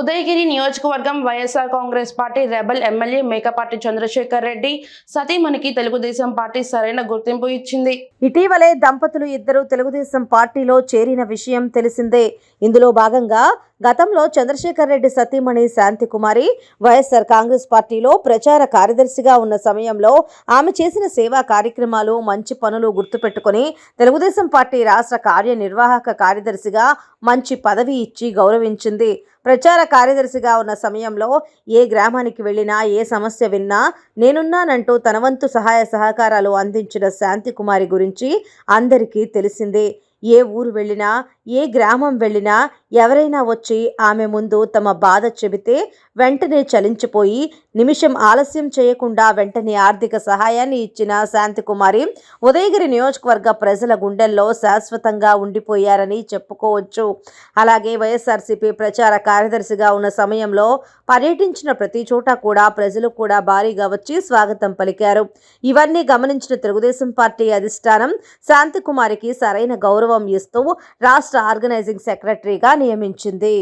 ఉదయగిరి నియోజకవర్గం YSR Congress party rebel MLA Mekapati Chandrasekhar Reddy సతీమణికి Telugu Desam party సరైన గుర్తింపు ఇచ్చింది. ఇటీవలే దంపతులు ఇద్దరు తెలుగుదేశం పార్టీలో చేరిన విషయం తెలిసిందే. ఇందులో భాగంగా గతంలో చంద్రశేఖర్ రెడ్డి సతీమణి శాంతికుమారి వైఎస్ఆర్ కాంగ్రెస్ పార్టీలో ప్రచార కార్యదర్శిగా ఉన్న సమయంలో ఆమె చేసిన సేవా కార్యక్రమాలు మంచి పనులు గుర్తుపెట్టుకుని తెలుగుదేశం పార్టీ రాష్ట్ర కార్యనిర్వాహక కార్యదర్శిగా మంచి పదవి ఇచ్చి గౌరవించింది. ప్రచార కార్యదర్శిగా ఉన్న సమయంలో ఏ గ్రామానికి వెళ్ళినా ఏ సమస్య విన్నా నేనున్నానంటూ తనవంతు సహాయ సహకారాలు అందించిన శాంతికుమారి గురించి అందరికీ తెలిసిందే. ఏ ఊరు వెళ్ళినా ఏ గ్రామం వెళ్ళినా ఎవరైనా వచ్చి ఆమె ముందు తమ బాధ చెబితే వెంటనే చలించిపోయి నిమిషం ఆలస్యం చేయకుండా వెంటనే ఆర్థిక సహాయాన్ని ఇచ్చిన శాంతికుమారి ఉదయగిరి నియోజకవర్గ ప్రజల గుండెల్లో శాశ్వతంగా ఉండిపోయారని చెప్పుకోవచ్చు. అలాగే వైఎస్ఆర్సీపీ ప్రచార కార్యదర్శిగా ఉన్న సమయంలో పర్యటించిన ప్రతి చోట కూడా ప్రజలు కూడా భారీగా వచ్చి స్వాగతం పలికారు. ఇవన్నీ గమనించిన తెలుగుదేశం పార్టీ అధిష్టానం శాంతికుమారికి సరైన గౌరవం ఇస్తూ రాష్ట్ర ఆర్గనైజింగ్ సెక్రటరీగా నియమించింది.